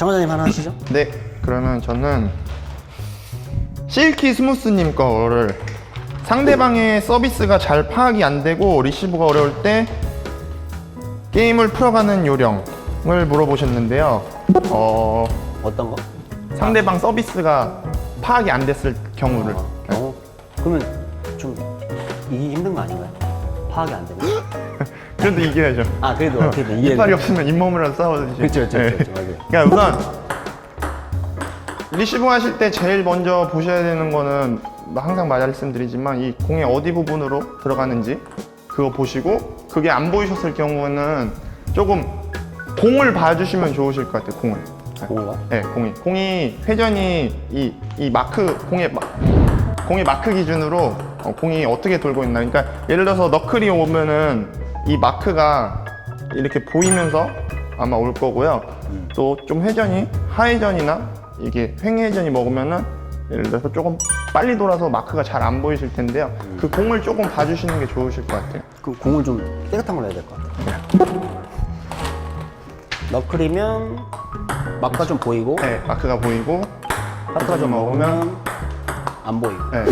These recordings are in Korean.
장관장님 하나 하시죠. 네, 그러면 저는 실키 스무스님 거를 상대방의 서비스가 잘 파악이 안 되고 리시브가 어려울 때 게임을 풀어가는 요령을 물어보셨는데요. 어, 어떤 거? 상대방 서비스가 파악이 안 됐을 경우를. 어, 그러면 좀 이기 힘든 거 아닌가요? 파악이 안 되면. 그래도 이겨야죠. 아 그래도 어떻게든 이해. 이빨이 없으면 잇몸이라도 싸워주지. 그렇죠, 그렇죠, 네. 그렇죠, 맞아요. 그러니까 우선 리시브 하실 때 제일 먼저 보셔야 되는 거는 항상 말씀드리지만 이 공의 어디 부분으로 들어가는지 그거 보시고 그게 안 보이셨을 경우는 조금 공을 봐주시면 좋으실 것 같아요. 공을. 뭔가? 네, 공이. 공이 회전이 이, 이 마크, 공의, 마, 공의 마크 기준으로 어, 공이 어떻게 돌고 있나. 그러니까 예를 들어서 너클이 오면은 이 마크가 이렇게 보이면서 아마 올 거고요. 또좀 회전이 하회전이나 이게 횡회전이 먹으면은 예를 들어서 조금 빨리 돌아서 마크가 잘 안 보이실 텐데요. 그 공을 조금 봐주시는 게 좋으실 것 같아요. 그 공을 좀 깨끗한 걸로 해야 될 것 같아요. 너클이면 막가 좀 보이고 네, 마크가 보이고 하트가 좀 먹으면 안 보이고. 네.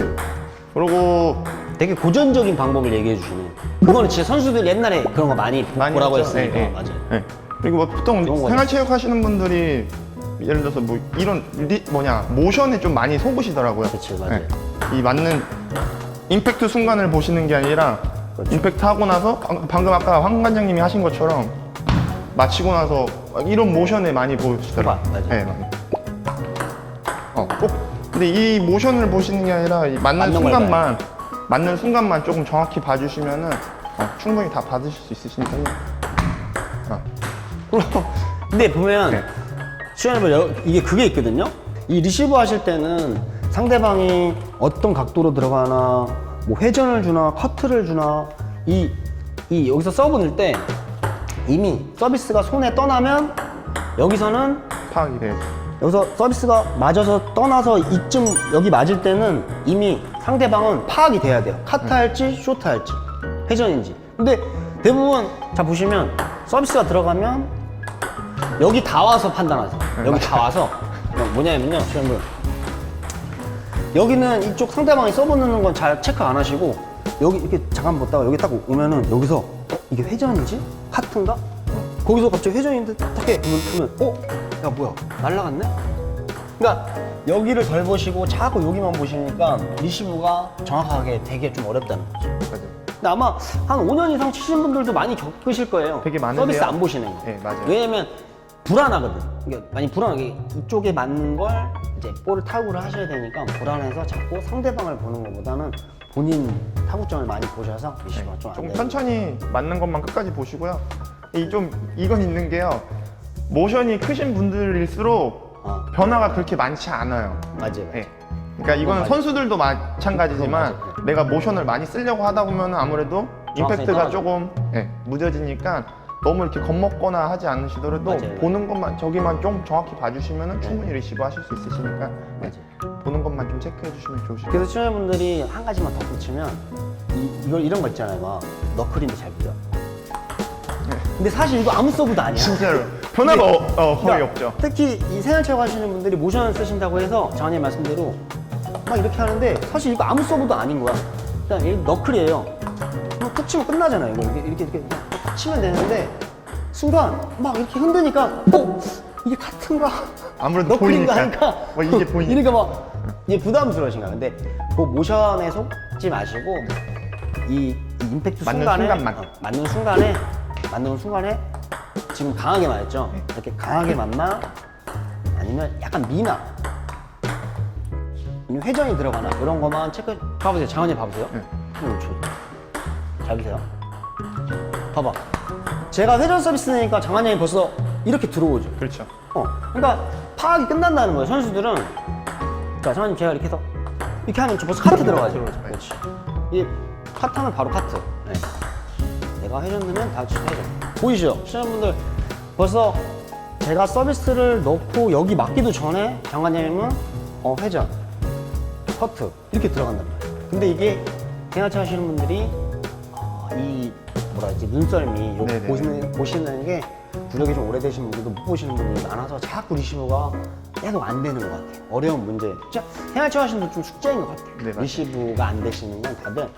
그리고 되게 고전적인 방법을 얘기해 주시네. 그거는 진짜 선수들 옛날에 그런 거 많이 보- 많이 보라고 했죠. 했으니까 네, 네. 맞아요. 네. 그리고 뭐 보통 좋은 거죠. 생활체육 하시는 분들이 예를 들어서 뭐 이런 리, 뭐냐 모션에 좀 많이 속으시더라고요. 그치, 맞아요. 이 맞는 임팩트 순간을 보시는 게 아니라 그렇죠. 임팩트 하고 나서 방- 방금 아까 황 관장님이 하신 것처럼 마치고 나서 이런 모션에 많이 보시더라고요. 맞아요. 네, 많이. 어, 꼭 근데 이 모션을 보시는 게 아니라 이 맞는, 맞는 걸 순간만 맞는 순간만 조금 정확히 봐주시면은 어, 충분히 다 받으실 수 있으시니까요. 어. 그럼 근데 보면 네. 수현이 여 이게 그게 있거든요. 이 리시브 하실 때는 상대방이 어떤 각도로 들어가나 뭐 회전을 주나 커트를 주나 이, 이 여기서 서브 넣을 때 이미 서비스가 손에 떠나면 여기서는 파악이 돼야죠. 여기서 서비스가 맞아서 떠나서 이쯤 여기 맞을 때는 이미 상대방은 파악이 돼야 돼요. 카트 할지 쇼트 할지 회전인지. 근데 대부분 자 보시면 서비스가 들어가면 여기 다 와서 판단하세요. 여기 다 와서 뭐냐면요, 시청자분 여기는 이쪽 상대방이 서브 넣는 건 잘 체크 안 하시고 여기 이렇게 잠깐 보다가 여기 딱 오면은 여기서 어, 이게 회전이지? 카트인가? 거기서 갑자기 회전인데 딱해 보면 어? 야 뭐야 날라갔네? 그러니까 여기를 덜 보시고 자꾸 여기만 보시니까 리시브가 정확하게 되게 좀 어렵다는 거죠. 근데 아마 한 5년 이상 치신 분들도 많이 겪으실 거예요. 되게 많은데요. 서비스 안 보시는 거. 네, 맞아요. 왜냐면 불안하거든. 그러니까 많이 불안하게 이쪽에 맞는 걸 이제 볼을 타구를 하셔야 되니까 불안해서 자꾸 상대방을 보는 것보다는 본인 타구점을 많이 보셔서 리시브가 좀안 조금 돼요. 천천히 맞는 것만 끝까지 보시고요. 이 좀 이건 있는 게요. 모션이 크신 분들일수록 어, 변화가 그렇게 많지 않아요. 맞아요. 맞아요. 네. 그러니까 이거는 맞아요. 선수들도 마찬가지지만 그건. 내가 모션을 많이 쓰려고 하다 보면 아무래도 임팩트가. 조금 예, 무뎌지니까 너무 이렇게 겁먹거나 하지 않으시더라도 맞아요. 보는 것만 저기만 좀 정확히 봐주시면 충분히 리시브 하실 수 있으시니까 예. 보는 것만 좀 체크해 주시면 좋으실 것 그래서 시청자분들이 한 가지만 덧붙이면 이, 이걸 이런 거 있잖아요. 막 너클인데 잘 보죠. 근데 사실 이거 아무 서브도 아니야. 진짜로 변화가 어, 어, 거의 그러니까 없죠. 특히 이 생활체육 하시는 분들이 모션을 쓰신다고 해서 장관님 말씀대로 막 이렇게 하는데 사실 이거 아무 서브도 아닌 거야. 그냥 이 너클이에요. 그럼 툭 치면 끝나잖아요. 이거 이렇게 이렇게, 이렇게 탁 치면 되는데 순간 막 이렇게 흔드니까 어 이게 카트인가? 아무래도 너클인가 보이니까. 하니까 뭐 이게 보이니까. 이러니까 막 이게 부담스러우신가. 근데 그 모션에 속지 마시고 이, 이 임팩트 맞는 순간에 순간만. 어, 맞는 순간에 맞는 순간에 지금 강하게 맞았죠? 네. 이렇게 강하게 맞나? 아니면 약간 미나? 아니면 회전이 들어가나? 이런 것만 체크 봐보세요. 장원님 봐보세요. 네. 음, 저- 잘 보세요. 봐봐. 제가 회전 서비스 내니까 장관님이 벌써 이렇게 들어오죠. 그렇죠. 어, 그러니까 파악이 끝난다는 거예요. 선수들은. 그러니까 장관님 제가 이렇게 해서 이렇게 하면 저 벌써 카트 들어가죠. 들어오죠. 그렇지. 이 카트하면 바로 카트. 네. 내가 회전 넣으면 다 회전. 보이시죠? 시청자분들 벌써 제가 서비스를 넣고 여기 맞기도 전에 장관님은 어 회전, 커트 이렇게 들어간단 말이에요. 근데 이게 대하체 하시는 분들이 어, 이 뭐라 해야지 눈썰미 요 네네. 보시는 보시는 게 구력이 좀 오래되신 분들도 못 보시는 분들이 많아서 자꾸 리시브가 계속 안 되는 것 같아요. 어려운 문제. 진짜 생활체육 하시는 분좀 숙제인 것 같아요. 네, 맞아요. 리시브가 안 되시는 건 다들